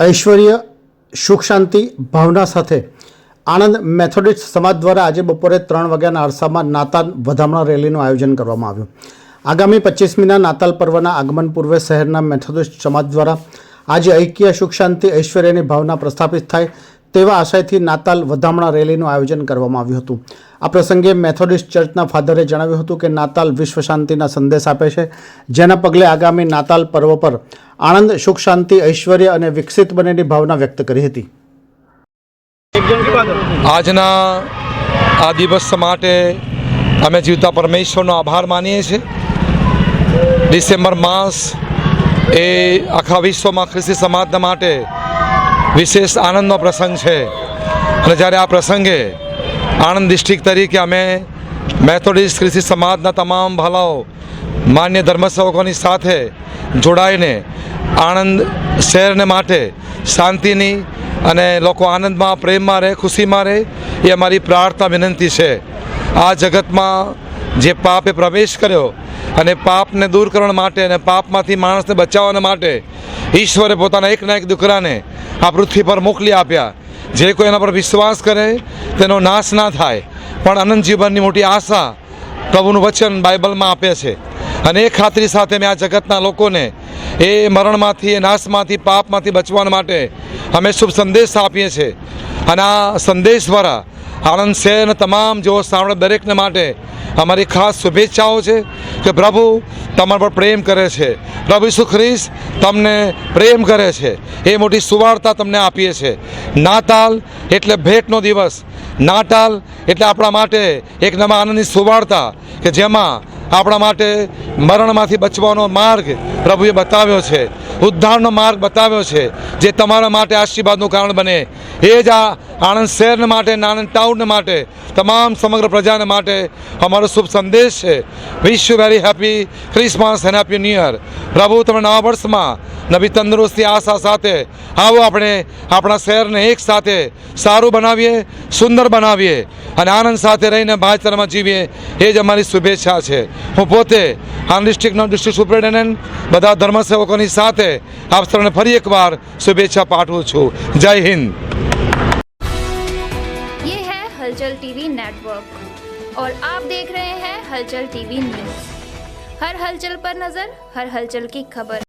ઐશ્વર્ય, સુખ શાંતિ, ભાવના સાથે આણંદ મેથોડિસ્ટ સમાજ દ્વારા આજે બપોરે ત્રણ વાગ્યાના અરસામાં નાતાલ વધામણા રેલીનું આયોજન કરવામાં આવ્યું. આગામી પચીસમીના નાતાલ પર્વના આગમન પૂર્વે શહેરના મેથોડિસ્ટ સમાજ દ્વારા આજે ઐક્ય, સુખ શાંતિ, ઐશ્વર્યની ભાવના પ્રસ્થાપિત થાય તેવા આશયથી નાતાલ વધામણા રેલીનું આયોજન કરવામાં આવ્યું હતું. આ પ્રસંગે મેથોડિસ્ટ ચર્ચના ફાધરે જણાવ્યું હતું કે નાતાલ વિશ્વ શાંતિના સંદેશ આપે છે. જેના પગલે આગામી નાતાલ પર્વ પર આનંદ, સુખ, શાંતિ, ઐશ્વર્ય અને વિકસિત બનેની ભાવના વ્યક્ત કરી હતી. આજના આ દિવસ માટે અમે જીવતા પરમેશ્વરનો આભાર માનીએ છીએ. ડિસેમ્બર માસ એ આખા વિશ્વમાં ખ્રિસ્તી સમાજના માટે વિશેષ આનંદનો પ્રસંગ છે. અને જ્યારે આ પ્રસંગે આણંદ ડિસ્ટ્રિક્ટ તરીકે અમે મેથોડિસ્ટ ખ્રિસ્તી સમાજના તમામ ભાલાઓ માન્ય ધર્મસેવકોની સાથે જોડાઈને આણંદ શહેરને માટે શાંતિની અને લોકો આનંદમાં, પ્રેમમાં રહે, ખુશીમાં રહે એ અમારી પ્રાર્થના વિનંતી છે. આ જગતમાં જે પાપે પ્રવેશ કર્યો અને પાપને દૂર કરવા માટે અને પાપમાંથી માણસને બચાવવા માટે ઈશ્વરે પોતાના એકના એક દીકરાને આ પૃથ્વી પર મોકલી આપ્યા. જે કોઈ એના પર વિશ્વાસ કરે તેનો નાશ ના થાય. પણ અનંત જીવનની મોટી આશા પ્રભુનું વચન બાઇબલમાં આપે છે. અને એ ખાતરી સાથે મેં આ જગતના લોકોને એ મરણમાંથી, એ નાશમાંથી, પાપમાંથી બચવા માટે અમે શુભ સંદેશ આપીએ છીએ. અને આ સંદેશ દ્વારા આણંદ શહેરના તમામ જેઓ સાંભળે દરેકને માટે અમારી ખાસ શુભેચ્છાઓ છે કે પ્રભુ તમારા પર પ્રેમ કરે છે. પ્રભુ ઈસુ ખ્રિસ્ત તમને પ્રેમ કરે છે. એ મોટી સુવાર્તા તમને આપીએ છે. નાતાલ એટલે ભેટનો દિવસ. નાતાલ એટલે આપણા માટે એક નવા આનંદની સુવાર્તા કે જેમાં આપણા માટે મરણમાંથી બચવાનો માર્ગ પ્રભુએ બતાવ્યો છે. ઉદ્ધારનો માર્ગ બતાવ્યો છે જે તમારા માટે આશીર્વાદનું કારણ બને. એ જ આ આણંદ શહેરને માટે આણંદ ટાઉનને માટે, તમામ સમગ્ર પ્રજાને માટે અમારો શુભ સંદેશ છે. Wish you very happy Christmas and happy new year પ્રભુ, તમે નવા વર્ષમાં નવી તંદુરસ્તી, આશા સાથે આવો આપણે આપણા શહેરને એક સાથે સારું બનાવીએ, સુંદર બનાવીએ અને આનંદ સાથે રહીને ભાઈચારામાં જીવીએ. એ જ અમારી શુભેચ્છા છે. હું પોતે આણંદ ડિસ્ટ્રિક્ટનો ડિસ્ટ્રિક્ટ સુપ્રિન્ટેન્ડન્ટ બધા ધર્મસેવકોની સાથે આપ સૌને ફરી એકવાર શુભેચ્છા પાઠવું છું જય હિન્દ ये है हलचल टीवी नेटवर्क और आप देख रहे हैं हलचल टीवी न्यूज हर हलचल पर नजर हर हलचल की खबर